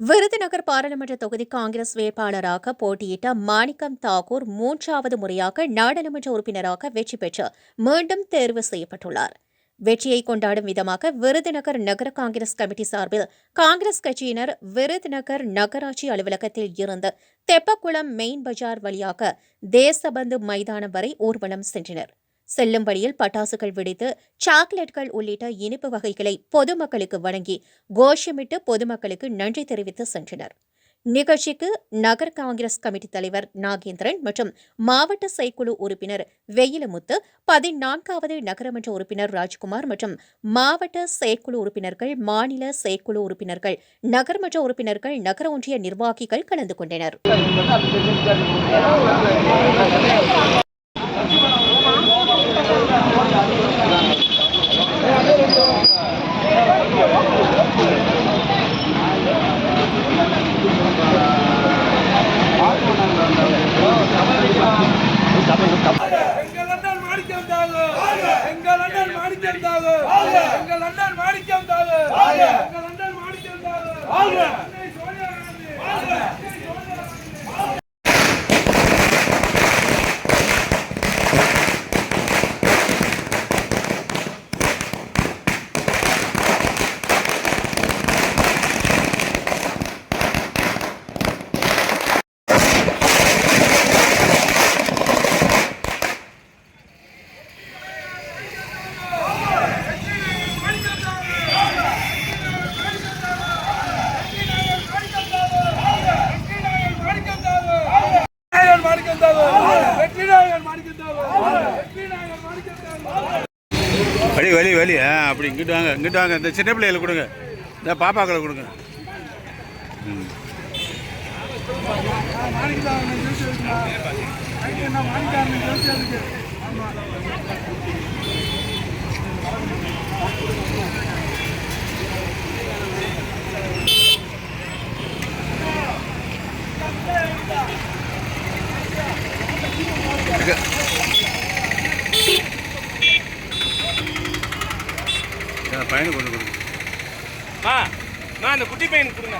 விருதுநகர் பாராளுமன்ற தொகுதி காங்கிரஸ் வேட்பாளராக போட்டியிட்ட மாணிக்கம் தாக்கூர் மூன்றாவது முறையாக நாடாளுமன்ற உறுப்பினராக வெற்றி பெற்று மீண்டும் தேர்வு செய்யப்பட்டுள்ளார். வெற்றியை கொண்டாடும் விதமாக விருதுநகர் நகர காங்கிரஸ் கமிட்டி சார்பில் காங்கிரஸ் கட்சியினர் விருதுநகர் நகராட்சி அலுவலகத்தில் இருந்து தெப்பக்குளம் மெயின் பஜார் வழியாக தேசபந்து மைதானம் வரை ஊர்வலம் சென்றனர். செல்லும் வழியில் பட்டாசுகள் வெடித்து சாக்லேட்கள் உள்ளிட்ட இனிப்பு வகைகளை பொதுமக்களுக்கு வழங்கி கோஷமிட்டு பொதுமக்களுக்கு நன்றி தெரிவித்து சென்றனர். நிகழ்ச்சிக்கு நகர் காங்கிரஸ் கமிட்டி தலைவர் நாகேந்திரன் மற்றும் மாவட்ட செயற்குழு உறுப்பினர் வெயிலமுத்து பதினான்காவது நகரமன்ற உறுப்பினர் ராஜ்குமார் மற்றும் மாவட்ட செயற்குழு உறுப்பினர்கள் மாநில செயற்குழு உறுப்பினர்கள் நகர்மன்ற உறுப்பினர்கள் நகர ஒன்றிய நிர்வாகிகள் கலந்து கொண்டனர் எங்கள் அண்ணன் மாணிக்கம் தாகு எங்கள் அண்ணன் மாணிக்கம் தாகு எங்கள் அண்ணன் மாணிக்கம் தாகு எங்கள் அண்ணன் மாணிக்கம் தாகு அன்னை சோனியா காந்தி அன்னை சோனியா காந்தி மாணிக்கம் தாகு நாயகன் மாணிக்கம் தாகு வெற்றி நாயகன் மாணிக்கம் தாகு வெற்றி நாயகன் மாணிக்கம் தாகு வழி வழி வழி ஆ அப்படி இங்கிட்டு வாங்க இங்கிட்டு வாங்க. இந்த சின்ன பிள்ளைகளை கொடுங்க. இந்த பாப்பாக்களை கொடுங்க. ம். இந்த பையனை கொண்டு கொடுங்க. மா மா அந்த குட்டி பையன் கொடுங்க.